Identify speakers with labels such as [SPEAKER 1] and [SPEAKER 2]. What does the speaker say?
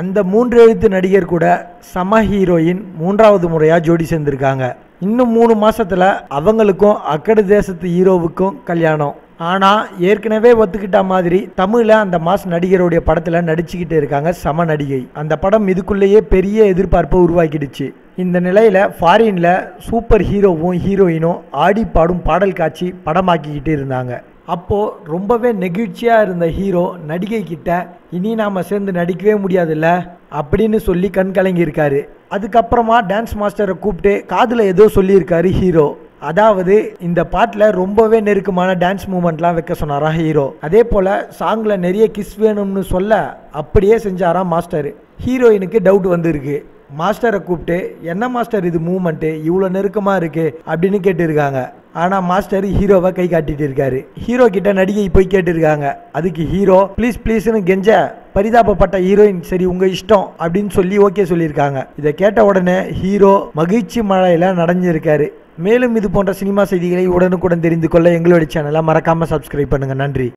[SPEAKER 1] அந்த மூன்று எழுத்து நடிகர் கூட சம ஹீரோயின் மூன்றாவது முறையாக ஜோடி சேர்ந்திருக்காங்க. இன்னும் மூணு மாசத்துல அவங்களுக்கும் அக்கடு தேசத்து ஹீரோவுக்கும் கல்யாணம். ஆனால் ஏற்கனவே ஒத்துக்கிட்ட மாதிரி தமிழில் அந்த மாஸ் நடிகருடைய படத்தில் நடிச்சுக்கிட்டு இருக்காங்க சம நடிகை. அந்த படம் இதுக்குள்ளேயே பெரிய எதிர்பார்ப்பை உருவாக்கிடுச்சு. இந்த நிலையில் ஃபாரினில் சூப்பர் ஹீரோவும் ஹீரோயினும் ஆடி பாடும் பாடல் காட்சி படமாக்கிக்கிட்டு இருந்தாங்க. அப்போது ரொம்பவே நெகிழ்ச்சியாக இருந்த ஹீரோ நடிகை கிட்ட இனி நாம் சேர்ந்து நடிக்கவே முடியாதுல்ல? அப்படின்னு சொல்லி கண் கலங்கியிருக்காரு. அதுக்கப்புறமா டான்ஸ் மாஸ்டரை கூப்பிட்டு காதில் ஏதோ சொல்லியிருக்காரு ஹீரோ. அதாவது இந்த பாட்டில் ரொம்பவே நெருக்கமான டான்ஸ் மூமெண்ட்லாம் வைக்க சொன்னாரா ஹீரோ. அதே போல் சாங்கில் நிறைய கிஸ் வேணும்னு சொல்ல அப்படியே செஞ்சாராம் மாஸ்டர் ஹீரோயினுக்கு டவுட் வந்திருக்கு. மாஸ்டரை கூப்பிட்டு என்ன மாஸ்டர் இது மூமெண்ட்டு இவ்வளோ நெருக்கமாக இருக்குது அப்படின்னு கேட்டிருக்காங்க. ஆனால் மாஸ்டர் ஹீரோவை கை காட்டிட்டு இருக்காரு. ஹீரோ கிட்ட நடிகை போய் கேட்டிருக்காங்க. அதுக்கு ஹீரோ ப்ளீஸ் ப்ளீஸ்னு கெஞ்ச. பரிதாபப்பட்ட ஹீரோயின் சரி உங்க இஷ்டம் அப்படின்னு சொல்லி ஓகே சொல்லியிருக்காங்க. இதை கேட்ட உடனே ஹீரோ மகிழ்ச்சி மழையில நடஞ்சிருக்காரு மேலும் இது போன்ற சினிமா செய்திகளை உடனுக்குடன் தெரிந்து கொள்ள எங்களுடைய சேனலை மறக்காம சப்ஸ்கிரைப் பண்ணுங்க. நன்றி.